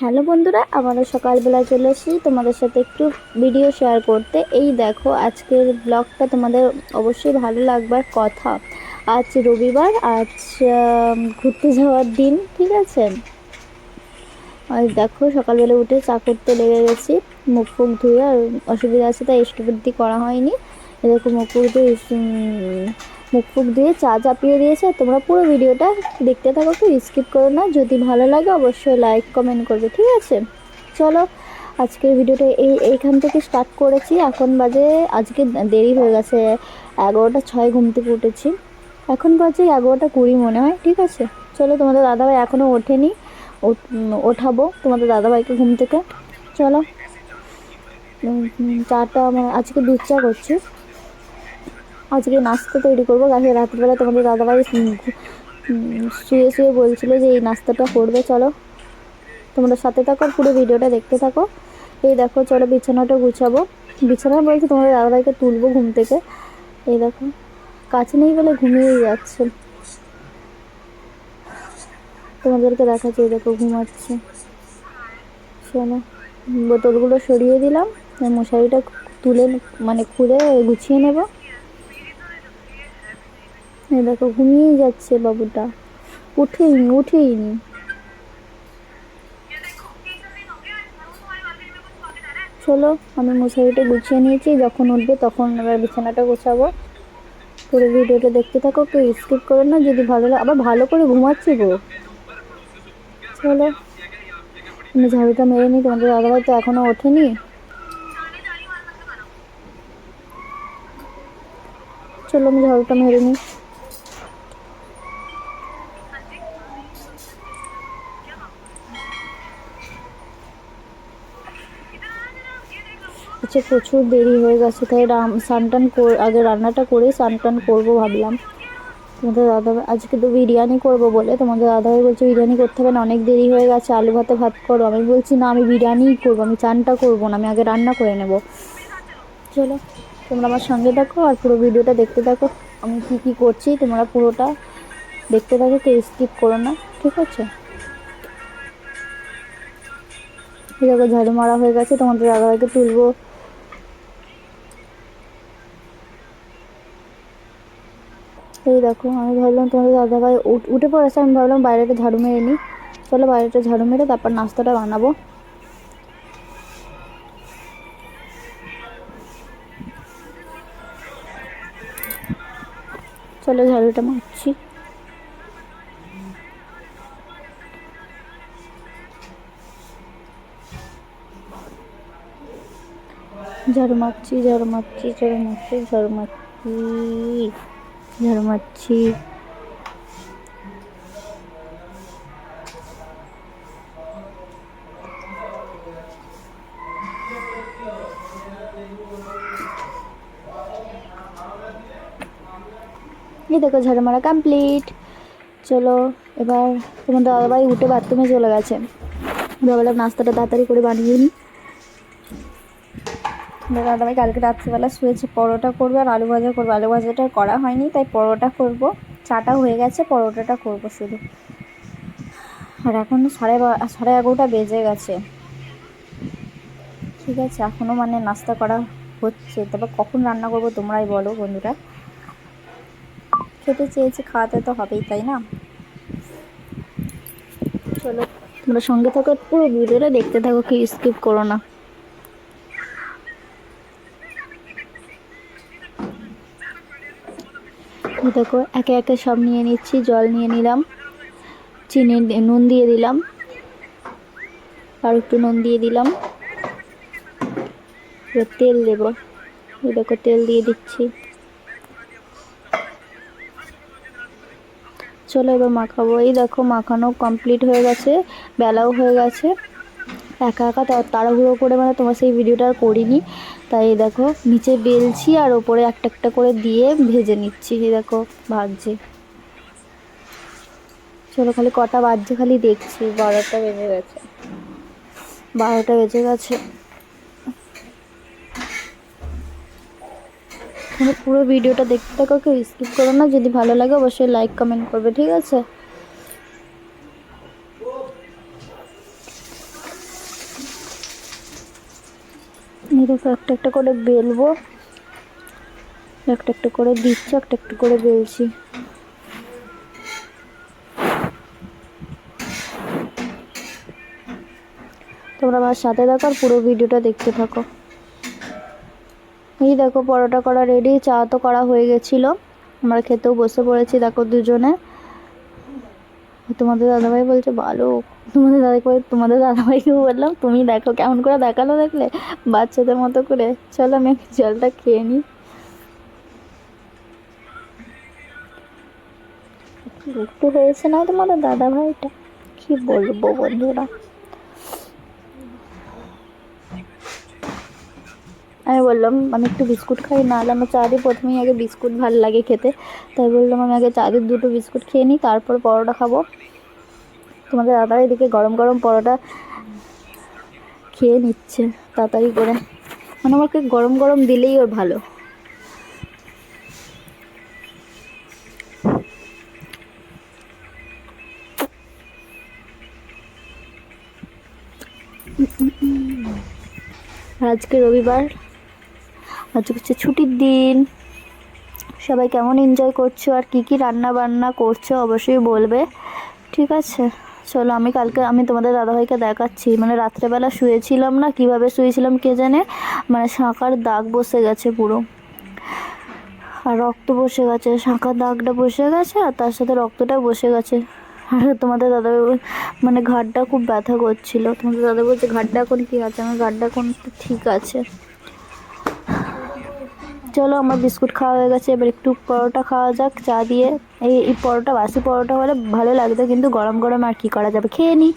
Hello বন্ধুরা আমাদের সকালবেলা চলে এসেছি। তোমাদের সাথে একটু ভিডিও শেয়ার করতে। এই দেখো, আজকের ব্লগটা তোমাদের অবশ্যই ভালো লাগবার কথা। আজ রবিবার, আজ ঘুরতে যাওয়ার দিন, ঠিক আছে? আর দেখো, সকালবেলা উঠে চা করতে লেগে গেছি। মুখ ফুক ধুয়ে আর অসুবিধা আছে, তাই ইষ্টবৃদ্ধি করা হয়নি। এরকম মুখ ফুক ধুয়ে মুখ ফুক ধুয়ে চা চাপিয়ে দিয়েছে, তোমরা পুরো ভিডিওটা দেখতে থাকো, একটু স্কিপ করো না। যদি ভালো লাগে, অবশ্যই লাইক কমেন্ট করবে, ঠিক আছে? চলো, আজকের ভিডিওটা এই, এইখান থেকে স্টার্ট করেছি। এখন বাজে, আজকে দেরি হয়ে গেছে, এগারোটা ছয় ঘুম থেকে উঠেছি। এখন বাজে এগারোটা কুড়ি মনে হয়, ঠিক আছে? চলো, তোমাদের দাদাভাই এখনও ওঠেনি। ওঠ- ওঠাবো, তোমাদের দাদাভাইকে ঘুম থেকে। চলো চাটা আমার, আজকে দুধ চা করছি। আজকে নাস্তা তৈরি করব। কালকে রাত্রিবেলা তোমাদের দাদাভাই শুয়ে শুয়ে বলছিল যে এই নাস্তাটা করবে, চলো। তোমরা সাথে থাকো পুরো ভিডিওটা দেখতে থাকো। এই দেখো, চলো বিছানাটা গুছাবো। বিছানা বলতে তোমাদের দাদাভাইকে তুলবো ঘুম থেকে। এই দেখো, কাছে নেই বলে ঘুমিয়েই যাচ্ছে। তোমাদেরকে দেখাচ্ছি, এই দেখো ঘুমাচ্ছে। শোনো, বোতলগুলো সরিয়ে দিলাম। মশারিটা তুলে মানে খুলে গুছিয়ে নেব। দেখো ঘুমিয়েই যাচ্ছে বাবুটা। উঠেইনি উঠেইনি। চলো, আমি মশারিটা গুছিয়ে নিয়েছি, যখন উঠবে তখন এবার বিছানাটা গোছাবো। পুরো ভিডিওটা দেখতে থাকো, কেউ স্কিপ করো না, যদি ভালো লাগে, আবার ভালো করে ঘুমাচ্ছি গো। চলো, আমি ঝাড়ুটা মেরে নিই, তোমাদের দাদাভাই তো এখনও ওঠেনি। চলো, আমি ঝাড়ুটা মেরে নিই। আচ্ছা প্রচুর দেরি হয়ে গেছে, তাই রাম কর, আগে রান্নাটা করে স্নান টান করব ভাবলাম। তোমাদের দাদা আজকে তো বিরিয়ানি করব বলে, তোমাদের দাদাভাই বলছে বিরিয়ানি করতে হবে না, অনেক দেরি হয়ে গেছে, আলু ভাতে ভাত করো। আমি বলছি, না, আমি বিরিয়ানিই করব, আমি চানটা করব না, আমি আগে রান্না করে নেব। চলো, তোমরা আমার সঙ্গে থাকো আর পুরো ভিডিওটা দেখতে থাকো, আমি কী কী করছি, তোমরা পুরোটা দেখতে থাকো, কেউ স্কিপ করো না, ঠিক আছে? দেখো, ঝাড়ু মারা হয়ে গেছে, তোমাদের দাদাভাইকে তুলবো। এই দেখো, আমি ভাবলাম তোমাদের দাদাভাই উঠ- উঠে পড়েছে, আমি ভাবলাম বাইরেটা ঝাড়ু মেরে নিই। চলো বাইরেটা ঝাড়ু মেরে তারপর নাস্তাটা বানাবো। চলো ঝাড়ুটা মারছি। ঝাড়ু মারছি ঝাড়ু মারছি ঝাড়ু মারছি ঝাড়ু মারছি। ঝাড়ু মারছি এই দেখো ঝাড়ু মারা কমপ্লিট চলো, এবার তোমার দাদাভাই উঠে বাথরুমে চলে গেছে। ভাবলাম নাস্তাটা তাড়াতাড়ি করে বানিয়ে নিই দাদাভাই কালকে রাত্রিবেলা শুয়েছে, পরোটা করবে আর আলু ভাজা করবে। আলু ভাজাটা করা হয়নি, তাই পরোটা করব। চাটা হয়ে গেছে, পরোটাটা করব শুধু। আর এখন সাড়ে সাড়ে এগারোটা বেজে গেছে। ঠিক আছে এখনও মানে নাস্তা করা হচ্ছে। তবে কখন রান্না করব তোমরাই বলো বন্ধুরা। খেতে চেয়েছি, খাওয়াতে তো হবেই, তাই না? চলো, তোমরা সঙ্গে থাকো পুরো ভিডিওটা দেখতে থাকো কি স্কিপ করো না। দেখো একে একে সব নিয়ে নিচ্ছি, জল নিয়ে নিলাম, চিনি নুন দিয়ে দিলাম, আর একটু নুন দিয়ে দিলাম। এবার তেল দেবো দেখো তেল দিয়ে দিচ্ছি। চলো এবার মাখাবো। এই দেখো, মাখানো কমপ্লিট হয়ে গেছে, বেলাও হয়ে গেছে। একা একা তাড়াহুড়ো করে মানে তোমার সেই ভিডিওটা আর করিনি। তাই দেখো, নিচে বেলছি আর ওপরে একটা একটা করে দিয়ে ভেজে নিচ্ছি। এই দেখো, ভাজছি। চলো খালি কটা বাজছে খালি দেখছি, বারোটা বেজে গেছে। বারোটা বেজে গেছে। পুরো ভিডিওটা দেখতে থাকো, কেউ স্কিপ করো না। যদি ভালো লাগে অবশ্যই লাইক কমেন্ট করবে, ঠিক আছে? দেখো একটা একটা করে বেলবো। একটা একটা করে দিচ্ছি, একটা একটা করে বেলছি। তোমরা আমার সাথে দেখো আর পুরো ভিডিওটা দেখতে থাকো। এই দেখো, পরোটা করা রেডি চা তো করা হয়ে গেছিল। আমরা খেতেও বসে পড়েছি, দেখো দুজনে। তোমাদের দাদাভাই বলছে ভালো তোমাদের দাদাভাই তোমাদের দাদাভাইকেও বললাম, তুমি দেখো, কেমন করে দেখাল দেখলে, বাচ্চাদের মতো করে। চলো আমি একটু জলটা খেয়ে নিই। একটু হয়েছে না তোমাদের দাদাভাইটা? কি বলব বন্ধুরা? আমি বললাম, আমি একটু বিস্কুট খাই না হলে আমার চা দিয়ে প্রথমেই আগে বিস্কুট ভালো লাগে খেতে। তাই বললাম, আমি আগে চা দিয়ে দুটো বিস্কুট খেয়ে নিই, তারপর পরোটা খাব। তোমাদের দাদা এদিকে গরম গরম পরোটা খেয়ে নিচ্ছে, তাড়াতাড়ি করে। মানে আমাকে গরম গরম দিলেই ওর ভালো। আজকে রবিবার। আজকে হচ্ছে ছুটির দিন। সবাই কেমন এনজয় করছ আর কি কি রান্না বান্না করছ অবশ্যই বলবে। ঠিক আছে, চলো আমি কালকে আমি তোমাদের দাদাভাইকে দেখাচ্ছি। মানে রাত্রেবেলা শুয়েছিলাম না, কীভাবে শুয়েছিলাম কে জানে? মানে শাঁখার দাগ বসে গেছে পুরো। আর রক্ত বসে গেছে, শাঁখার দাগটা বসে গেছে আর তার সাথে রক্তটা বসে গেছে। আর তোমাদের দাদা মানে ঘাটটা খুব ব্যথা করছিল। তোমাদের দাদা বলছে ঘাটটা এখন কী আছে? আমার ঘাটটা এখন ঠিক আছে। চলো আমার বিস্কুট খাওয়া হয়ে গেছে, এবার একটু পরোটা খাওয়া যাক, চা দিয়ে। এই এই পরোটা, বাসি পরোটা হলে ভালো লাগতো, কিন্তু গরম গরম আর কি করা যাবে? খেয়ে নিই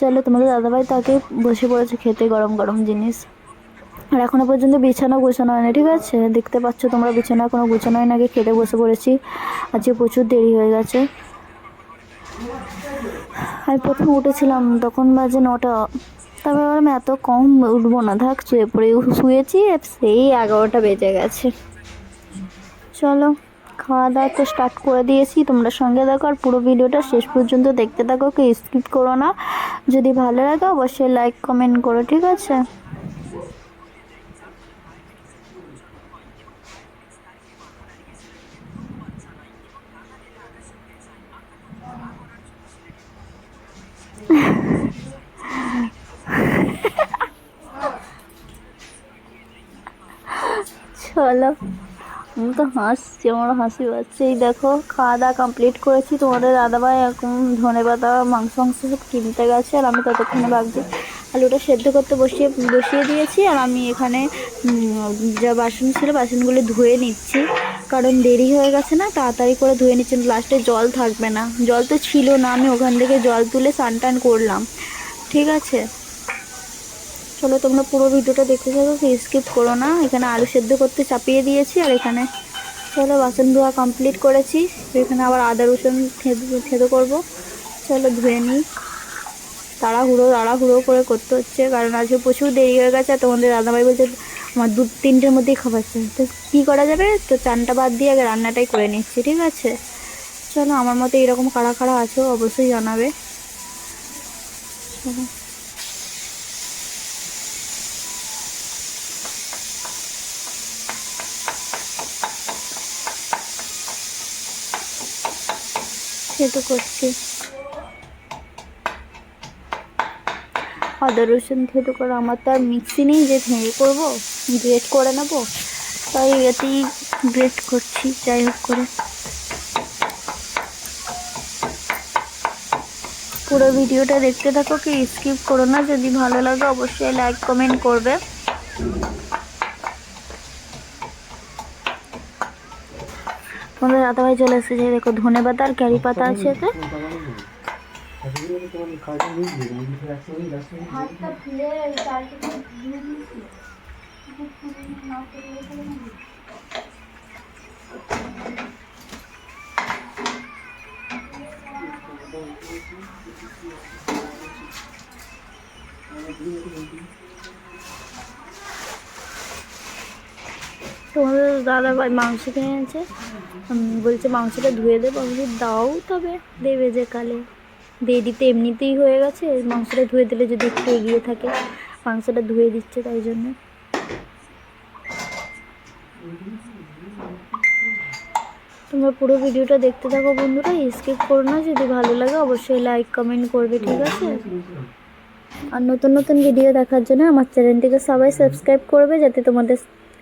চলো, তোমাদের দাদাভাই তাকে বসে পড়েছে খেতে গরম গরম জিনিস। আর এখনও পর্যন্ত বিছানা গোছানো হয়নি, ঠিক আছে? দেখতে পাচ্ছ তোমরা বিছানা কোনো গোছানো হয় না, আগে খেতে বসে পড়েছি। আজকে প্রচুর দেরি হয়ে গেছে। আমি প্রথমে উঠেছিলাম, তখন বাজে নটা। তারপর আমি এত কম উঠবো না, থাক, শুয়ে পড়ে। শুয়েছি সেই এগারোটা বেজে গেছে। চলো, খাওয়া দাওয়া তো স্টার্ট করে দিয়েছি। তোমরা সঙ্গে দেখো আর পুরো ভিডিওটা শেষ পর্যন্ত দেখতে থাকো কি স্কিপ করো না। যদি ভালো লাগে, অবশ্যই লাইক কমেন্ট করো, ঠিক আছে? চলো আমি তো হাসছি, আমার হাসি পাচ্ছে। এই দেখো, খাওয়া দাওয়া কমপ্লিট করেছি। তোমাদের দাদাভাই এখন ধনে পাতা, মাংস মাংস সব কিনতে গেছে, আর আমি ততক্ষণে ভাবছি আলুটা সেদ্ধ করতে বসিয়ে বসিয়ে দিয়েছি, আর আমি এখানে যা বাসন ছিল, বাসনগুলো ধুয়ে নিচ্ছি। কারণ দেরি হয়ে গেছে না, তাড়াতাড়ি করে ধুয়ে নিচ্ছি লাস্টে জল থাকবে না। জল তো ছিল না, আমি ওখান থেকে জল তুলে স্নান টান করলাম। ঠিক আছে? চলো তোমরা পুরো ভিডিওটা দেখতে থাকো স্কিপ করো না। এখানে আলু সেদ্ধ করতে চাপিয়ে দিয়েছি, আর এখানে চলো বাসন ধোয়া কমপ্লিট করেছি। এখানে আবার আদা রসুন থেদো করব। চলো ধুয়ে নিই। তাড়াহুড়ো তাড়াহুড়ো করে করতে হচ্ছে, কারণ আজকে প্রচুর দেরি হয়ে গেছে তোমাদের দাদাভাই বলছে আমার দু, তিনটের মধ্যেই খাবার চাই তো কী করা যাবে? তো চানটা বাদ দিয়ে আগে রান্নাটাই করে নিচ্ছি, ঠিক আছে? চলো আমার মতো এরকম কারা কারা আছো অবশ্যই জানাবে। সে তো করছি। আদা, রসুন, থেতো করে আমার তো আর মিক্সি নেই, যে ভেঙে করব গ্রেট করে নেব। তাই এতেই গ্রেট করছি, যাই হোক করে। পুরো ভিডিওটা দেখতে থাকো, কি স্কিপ করো না। যদি ভালো লাগে, অবশ্যই লাইক কমেন্ট করবে। তোমাদের দাদাভাই চলে এসেছে দেখো ধনে পাতা আর ক্যারি পাতা আছে এতে। তোমাদের দাদা ভাই মাংস কিনে এনেছে। বলছে মাংসটা ধুয়ে দেবো। আমি দাও তবে, দেবে যে কালে। দিয়ে দিতে এমনিতেই হয়ে গেছে। মাংসটা ধুয়ে দিলে যদি একটু এগিয়ে থাকে, মাংসটা ধুয়ে দিচ্ছে তাই জন্য। তোমরা পুরো ভিডিওটা দেখতে থাকো বন্ধুরা, স্কিপ করো না। যদি ভালো লাগে, অবশ্যই লাইক, কমেন্ট করবে, ঠিক আছে? আর নতুন নতুন ভিডিও দেখার জন্য আমার চ্যানেলটিকে সবাই সাবস্ক্রাইব করবে, যাতে তোমাদের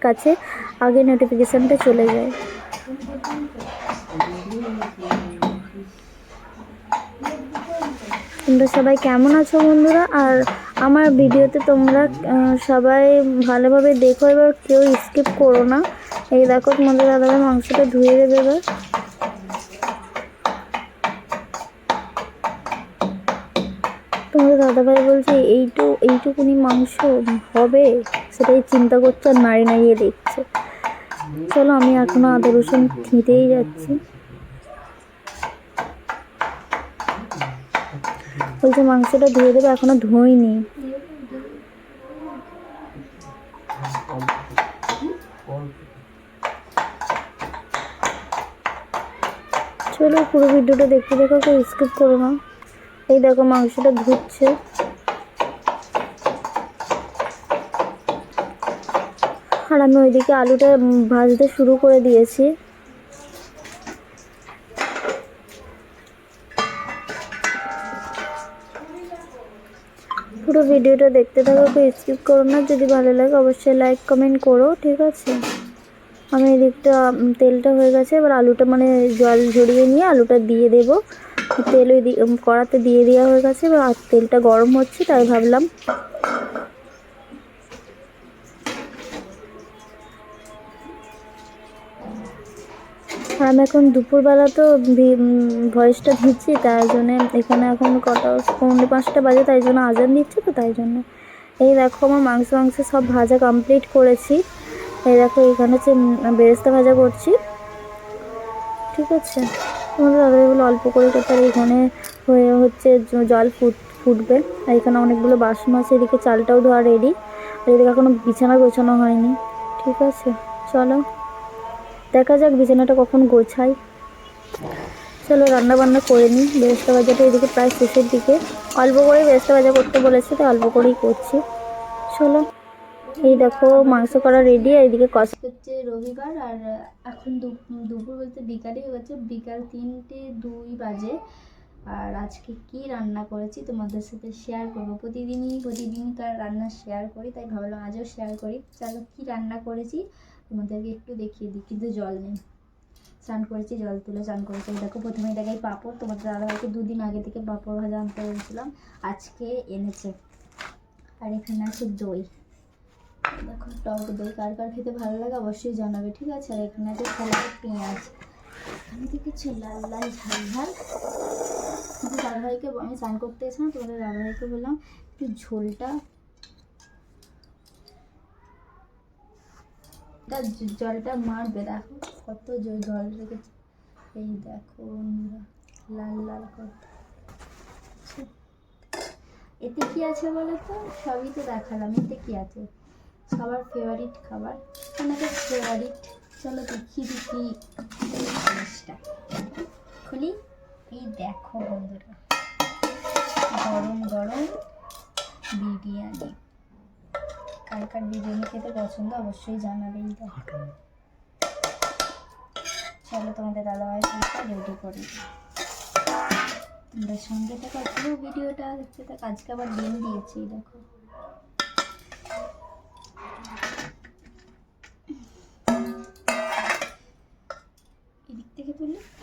কাছে, আগে নোটিফিকেশানটা চলে যায়। তোমরা সবাই কেমন আছো বন্ধুরা? আর আমার ভিডিওতে তোমরা সবাই ভালোভাবে দেখো, এবার কেউ স্কিপ করো না। এই দেখো তোমাদের দাদাভাই মাংসটা ধুয়ে দেবে এবার। তোমাদের দাদাভাই বলছে, এইটু, এইটুকুনি মাংস হবে? সেটাই চিন্তা করছে আর নাড়ি নাড়িয়ে দেখছে। চলো, আমি এখনও আদা রসুন খেতেই যাচ্ছি। বলছে, মাংসটা ধুয়ে দেবে, এখনও ধুইনি। চলো, পুরো ভিডিওটা দেখতে দেখো স্কিপ করো না। এই দেখো মাংসটা ধুচ্ছে। আর আমি ওইদিকে আলুটা ভাজতে শুরু করে দিয়েছি। পুরো ভিডিওটা দেখতে থাকো, কেউ স্কিপ করো না। যদি ভালো লাগে, অবশ্যই লাইক কমেন্ট করো, ঠিক আছে? আমি এদিকটা তেলটা হয়ে গেছে, এবার আলুটা মানে জল ঝরিয়ে নিয়ে আলুটা দিয়ে দেবো। তেল ওই দি- কড়াতে দিয়ে দেওয়া হয়ে গেছে, এবার তেলটা গরম হচ্ছে, তাই ভাবলাম আমি এখন দুপুরবেলা তো ভয়েসটা দিচ্ছি তাই জন্যে এখানে এখন কটা পৌনে পাঁচটা বাজে, তাই জন্য আজান দিচ্ছে তো, তাই জন্য। এই দেখো আমার মাংস মাংস সব ভাজা কমপ্লিট করেছি। এই দেখো এখানে হচ্ছে বেরেস্তা ভাজা করছি। ঠিক আছে। তোমাদের দাদাগুলো অল্প করে করতে আর এখানে হয়ে হচ্ছে জল ফুট, ফুটবে। আর এখানে অনেকগুলো বাসন আছে, এদিকে চালটাও ধোয়া রেডি আর এদিকে এখনও বিছানা গোছানো হয়নি। ঠিক আছে, চলো। দেখা যাক বিছানাটা কখন গোছাই। চলো রান্না বান্না করে নিই। বেরেস্তা ভাজাটা এদিকে প্রায় শেষের দিকে। অল্প করেই বেরেস্তা ভাজা করতে বলেছে, তাই অল্প করেই করছি। চলো। এই দেখো, মাংস করা রেডি আর এদিকে কষা হচ্ছে রবিবার, আর এখন দুপুর বলতে বিকালই হয়ে গেছে। বিকাল তিনটে দুই বাজে। আর আজকে কি রান্না করেছি তোমাদের সাথে শেয়ার করব। প্রতিদিনই প্রতিদিনই তো আর রান্না শেয়ার করি, তাই ভাবলাম আজও শেয়ার করি। চলো, কি রান্না করেছি তোমাদেরকে একটু দেখিয়ে দিই, কিন্তু জল নেই। স্নান করেছি, জল তুলে স্নান করেছি। দেখো, প্রথমে দেখাই পাঁপড়, তোমাদের দাদাভাইকে দুদিন আগে থেকে পাঁপড় ভাজা আনতে বলছিলাম। আজকে এনেছে। আর এখানে আছে দই। দেখো টক দই কার কার খেতে ভালো লাগে অবশ্যই জানাবে, ঠিক আছে? আর এখানে আছে সালাদ পেঁয়াজ। আমি দেখেছি লাল লাল ঝাল ঝাল। কিন্তু দাদাভাইকে আমি স্নান করতে এসেছিলাম তোমাদের দাদাভাইকে বললাম, একটু ঝোলটা। তা জলটা মারবে, দেখো কত জল রেখেছে। এই দেখো লাল লাল কত। এতে কি আছে বলো তো? সবই তো দেখালাম, এতে কি আছে? সবার ফেভারিট খাবার? আমাদের ফেভারিট চলো দেখি দেখি জিনিসটা। খুলি? এই দেখো বন্ধুরা। গরম গরম বিরিয়ানি। কার কার বিরিয়ানি খেতে পছন্দ অবশ্যই জানাবে এই দেখো চলো তোমাদের দাদাভাই রেডি করি। তোমরা সঙ্গে থাকো পুরো ভিডিওটা দেখতে থাক আজকে আবার ডিম দিয়েছি দেখো। এদিক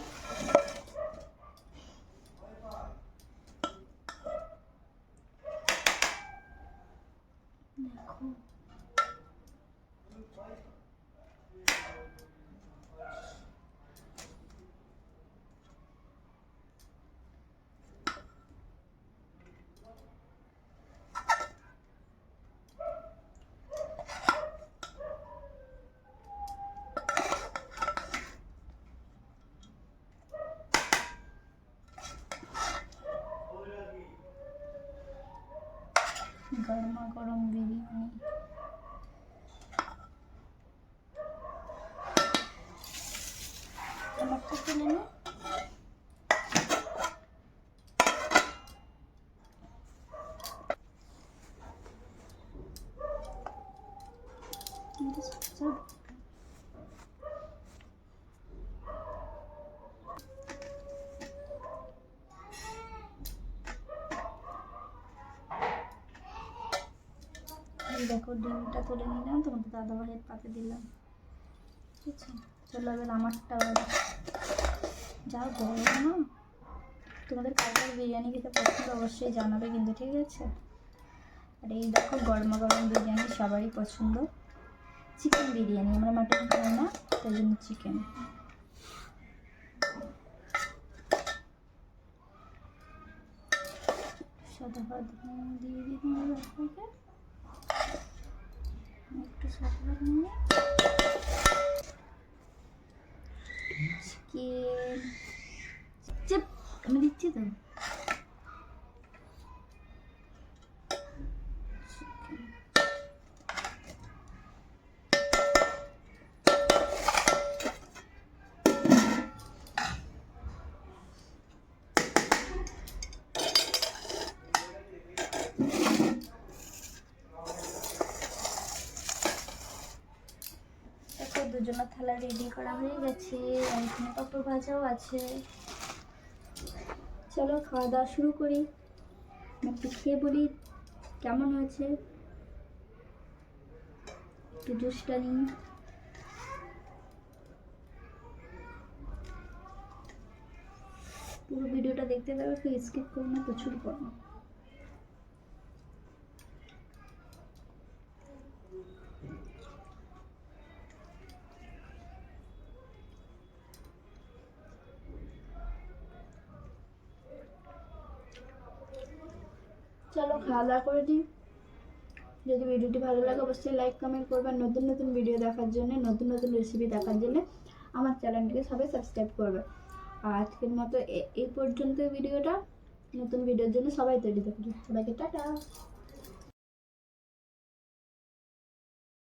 গরমা গরম বিরিয়ানি আমারটা তুলে নে কিন্তু সব এই দেখো, ডিমটা তুলে নিলাম, তোমাদের দাদা ভাইয়ের পাতে দিলাম। ঠিক আছে, চলো এবার আমারটা যা গরম না। তোমাদের কালকের বিরিয়ানি খেতে পছন্দ অবশ্যই জানাবে কিন্তু, ঠিক আছে? আর এই দেখো, গরমা গরম বিরিয়ানি সবারই পছন্দ। চিকেন বিরিয়ানি, আমরা মাটন খাই না, তাই জন্য চিকেন। সাদা ভাত দিয়ে দিই একটু সাদা নিয়ে আমি দিচ্ছি তো। দুজনের থালা রেডি করা হয়ে গেছে, আর এখানে পাপড় ভাজাও আছে। চলো খাওয়া দাওয়া শুরু করি। একটু খেয়ে বলি কেমন হয়েছে। একটু জুসটা নিই। পুরো ভিডিওটা দেখতে দেবে কেউ স্কিপ করো না, প্রচুর করো চলো খাওয়া দাওয়া করে দিই। যদি ভিডিওটি ভালো লাগে, অবশ্যই লাইক কমেন্ট করবেন নতুন নতুন ভিডিও দেখার জন্য, নতুন নতুন রেসিপি দেখার জন্য আমার চ্যানেলটিকে সবাই সাবস্ক্রাইব করবে। আর আজকের মতো এই পর্যন্ত ভিডিওটা নতুন ভিডিওর জন্য সবাই তৈরি থাকবে। সবাইকে টাটা।